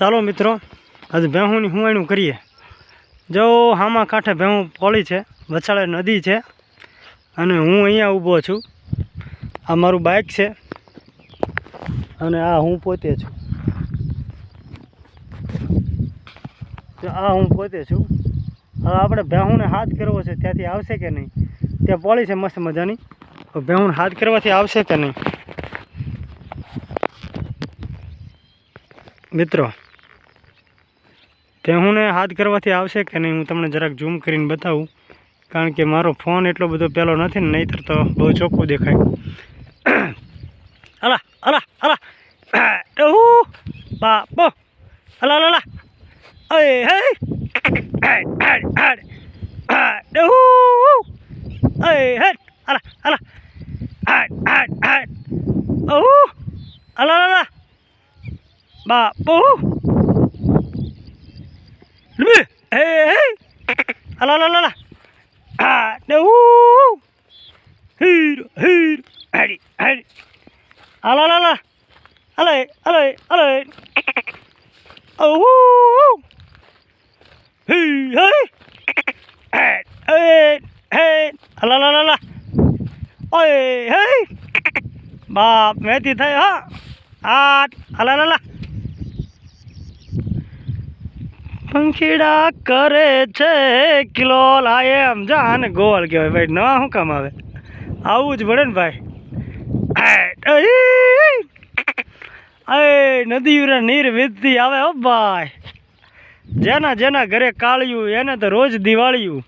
ચાલો મિત્રો, આજે ભેહુંની હુંવાણું કરીએ. જો હામા કાંઠે ભેહું પોળી છે, વછાળે નદી છે, અને હું અહીંયા ઊભો છું. આ મારું બાઇક છે, અને આ હું પોતે છું. આ હું પોતે છું. હવે આપણે ભેહુંને હાથ કરવો છે, ત્યાંથી આવશે કે નહીં? ત્યાં પોળી છે, મસ્ત મજાની. ભેહુંને હાથ કરવાથી આવશે કે નહીં? મિત્રો ભેહુંને હાથ કરવાથી આવશે કે નહીં, હું તમને જરાક ઝૂમ કરીને બતાવું. કારણ કે મારો ફોન એટલો બધો પહેલો નથી ને નહીં તો બહુ ચોખ્ખું દેખાય. અલા અલા અલા. બાપો. અલા અલા અરે હે. અય, હે. અલા અલા અલા અલા. બાપો. అలా అలా అలా హీరో హీరో అడి అడి అలా అలా అలా అలా అలా ఓ హీ హే la la la. La ôi, hey. Bà, mẹ thì thấy hả à la la la. પંખીડા કરે છે, કિલો લાય એમ. જા, આને ગોળ કહેવાય. ભાઈ નવા શું કામ આવે? આવું જ પડે ને ભાઈ. અય નદી ઉરા નીર વીજતી આવે, હો ભાઈ. જેના જેના ઘરે કાળિયું, એને તો રોજ દિવાળીયું.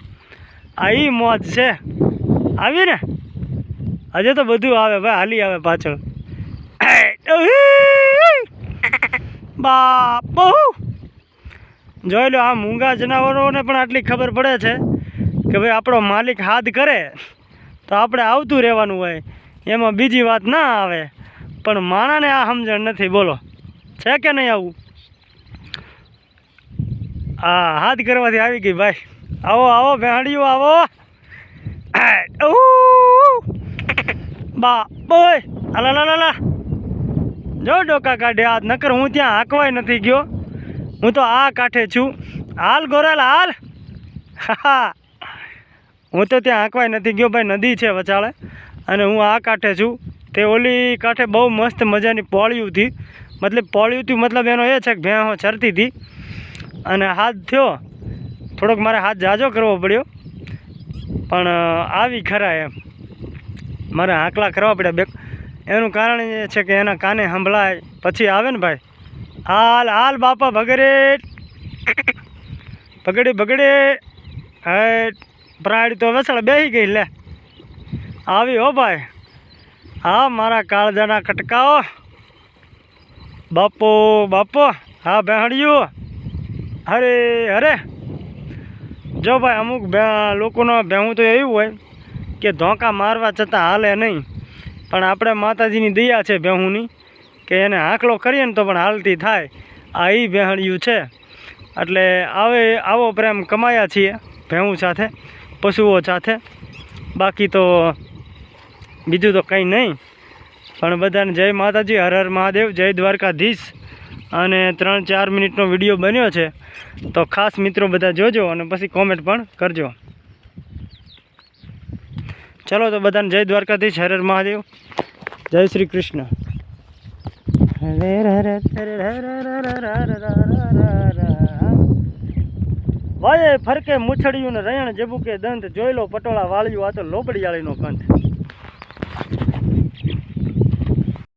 આ ઈ મોજ છે. આવી ને? આજે તો બધું આવે, ભાઈ, હાલી આવે પાછળ. બાપુ! જોઈ લો, આ મૂંગા જનાવરોને પણ આટલી ખબર પડે છે કે ભાઈ આપણો માલિક હાથ કરે તો આપણે આવતું રહેવાનું હોય, એમાં બીજી વાત ના આવે. પણ માણાને આ સમજણ નથી, બોલો. છે કે નહીં આવું? હા હાથ કરવાથી આવી ગઈ ભાઈ. આવો આવો, ભેંડિયું, આવો. બા, બોય અલા લા લા જો ડોકા કાઢે હાથ નકર હું ત્યાં હાંકવાય નથી ગયો. હું તો આ કાંઠે છું. હાલ ગોરાલ, હાલ. હા, હું. તો ત્યાં આંકવાય નથી ગયો ભાઈ, નદી છે વચાળે. અને હું આ કાંઠે છું. તે ઓલી કાંઠે બહુ મસ્ત મજાની પોળિયું હતી. મતલબ પોળિયું હતી મતલબ એનો એ છે કે ભેંસો ચરતી હતી. અને હાથ થયો. થોડોક મારે હાથ જાજો કરવો પડ્યો. પણ આવી ખરા એમ. મારે આંકલા કરવા પડ્યા બે. એનું કારણ એ છે કે એના કાને સંભળાય. પછી આવે ને ભાઈ. હાલ હાલ બાપા, ભગડે. ભગડે ભગડે. હે પ્રાડી તો વસળ બેસી ગઈ લે. આવી હો ભાઈ. હા, મારા કાળજાના કટકાઓ. બાપો બાપો, હા, બેહણ્યું. અરે અરે. જો ભાઈ, અમુક લોકોનો બેહું તો એવું હોય કે ધોકા મારવા છતાં હાલે નહીં. પણ આપણે માતાજીની દયા છે બેહુંની. કે એને હાંકલો કરીએ ને તો પણ હાલતી થાય. આ એ બેહણિયું છે. એટલે આવે, આવો પ્રેમ કમાયા છીએ ભેહું સાથે, પશુઓ સાથે. બાકી તો બીજું તો કંઈ નહીં. પણ બધાને જય માતાજી, હર હર મહાદેવ, જય દ્વારકાધીશ. અને ત્રણ ચાર મિનિટનો વીડિયો બન્યો છે, તો ખાસ મિત્રો બધા જોજો અને પછી કોમેન્ટ પણ કરજો. ચલો તો બધાને જય દ્વારકાધીશ, હર હર મહાદેવ. જય શ્રી કૃષ્ણ. વાય ફરકે મૂછડિયું ને રયણ જેબુ કે દંત જોઈ લો પટોળા વાળ્યું આ તો લોબડિયાળીનો કંઠ.